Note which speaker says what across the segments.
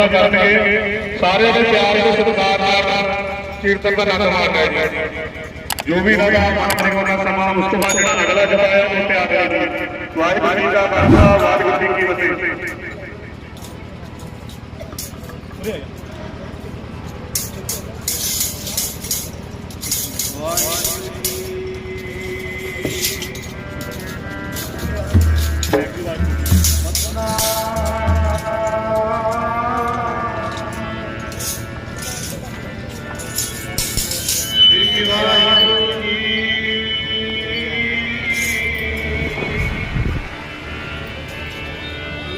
Speaker 1: ਕਰਨਗੇ ਸਾਰੇ ਦੇ ਪਿਆਰ ਤੇ ਸਤਿਕਾਰ ਨਾਲ ਕੀਰਤਨ ਦਾ ਨਾਮ ਮਾਰਨਾ ਹੈ ਜੀ ਜੋ ਵੀ ਨਵਾਂ ਆਪਣੇ ਕੋਲ ਦਾ ਸਮਾਂ ਉਸ ਤੋਂ ਬਾਅਦ ਜਿਹੜਾ ਅਗਲਾ ਜਪਾ ਹੈ ਉਹ ਪਿਆਰ ਦੇ ਜੀ ਵਾਹਿਗੁਰੂ ਜੀ ਦਾ ਖਾਲਸਾ ਵਾਹਿਗੁਰੂ ਜੀ ਕੀ ਫਤਿਹ
Speaker 2: ਲੱਖ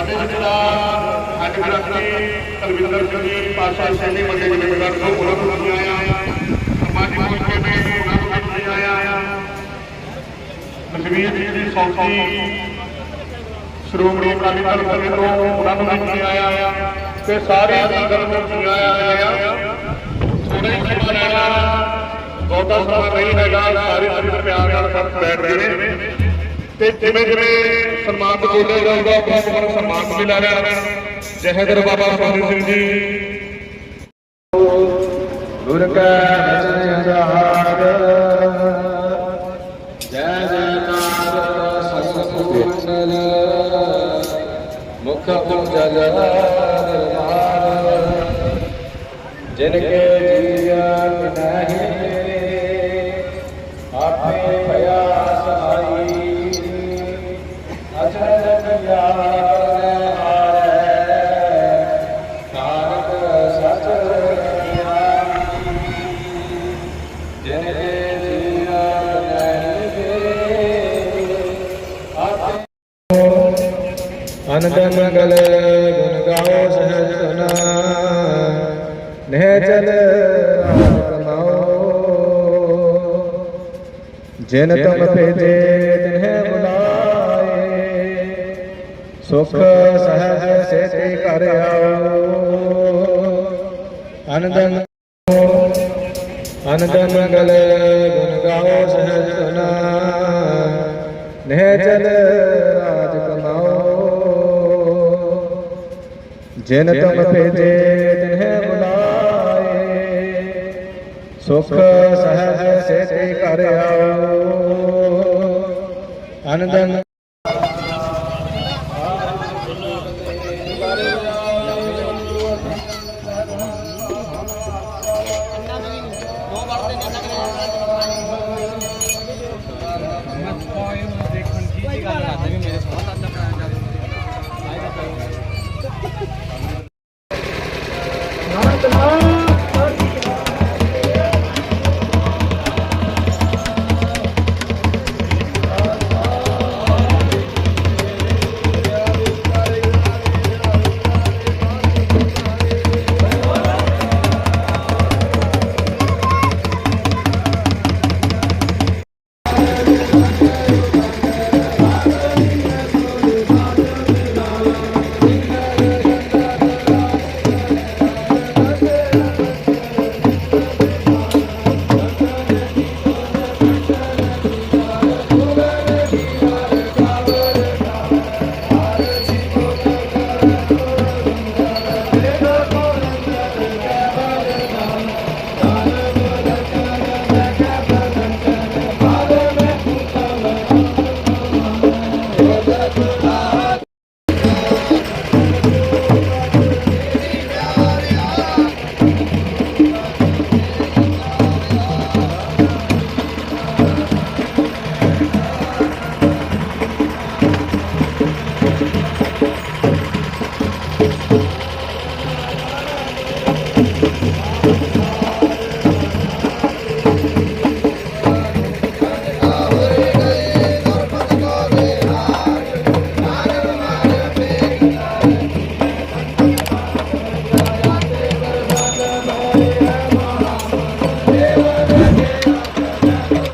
Speaker 1: ਸਾਡੇ ਜਿਹੜਾ ਅੱਜ ਗ੍ਰੰਥੀ ਤਲਵਿੰਦਰ ਸਿੰਘ ਜੀ ਪਾਸ਼ਾ ਸੈਣੀ ਵੱਡੇ ਜ਼ਿੰਮੇਦਾਰ ਤੋਂ ਉਹਨਾਂ ਨੂੰ ਵੀ ਆਇਆ ਸਮਾਜਿਕ ਮੌਕੇ ਤੇ ਉਹਨਾਂ ਨੂੰ ਵੀ ਆਇਆ ਲਖਵੀਰ ਜੀ ਦੀ ਸੌਖੀ ਸ਼੍ਰੋਮਣੀ ਅਕਾਲੀ ਦਲ ਫਤਿਹ ਤੋਂ ਉਹਨਾਂ ਨੂੰ ਵੀ ਆਇਆ ਤੇ ਸਾਰੇ ਸੰਗਤ ਨੂੰ ਵੀ ਆਇਆ ਥੋੜੇ ਸਮਾਂ ਲੈਣਾ ਬਹੁਤਾ ਸਮਾਂ ਨਹੀਂ ਹੈਗਾ। ਸਾਰੇ ਸੰਗਤ ਪਿਆਰ ਨਾਲ ਸਭ ਬੈਠਦੇ ਤੇ ਜਿਵੇਂ ਜਿਵੇਂ ਸਨਮਾਨ ਬੋਲਿਆ ਜਾਊਗਾ ਬਹੁਤ ਬਹੁਤ ਸਨਮਾਨ ਮਿਲਾ ਰਿਹਾ। ਜਹਦਰ ਬਾਬਾ ਫਤਿਹ ਸਿੰਘ ਜੀ।
Speaker 3: ਗੁਰ ਕਾ ਬਚਨ ਆਧਾਰ ਜੈ ਜੈਕਾਰ ਸਤਿਗੁਰ ਮੁਖ ਉਜਲ ਨਿਰਮਾਨ ਜਿਨ ਕੇ ਅਨੰਦਨ ਗਲ ਗੁਣ ਗਾਓ ਸਹਿਜ ਸੁਨਾ। ਨਹਿ ਚਲ ਕਮਾਓ ਜਿਨ ਤੁਮ ਭੇਜੇ ਤਿਨਹਿ ਬੁਲਾਏ। ਸੁਖ ਸਹਿਜ ਸੇਤੀ ਘਰ ਆਓ। ਅਨੰਦਨ ਅਨੰਦਨ ਗਲ ਗੁਣ ਗਾਓ ਸਹਿਜ ਸੁਨਾ। ਨਹਿ ਚਲ ਜਿਨ ਤੁਮ ਭੇਜੇ ਤਿਨਹਿ ਬੁਲਾਏ। ਸੁਖ ਸਹਿਜ ਸੇਤੀ ਘਰ ਆਓ ਅਨੰਦਨ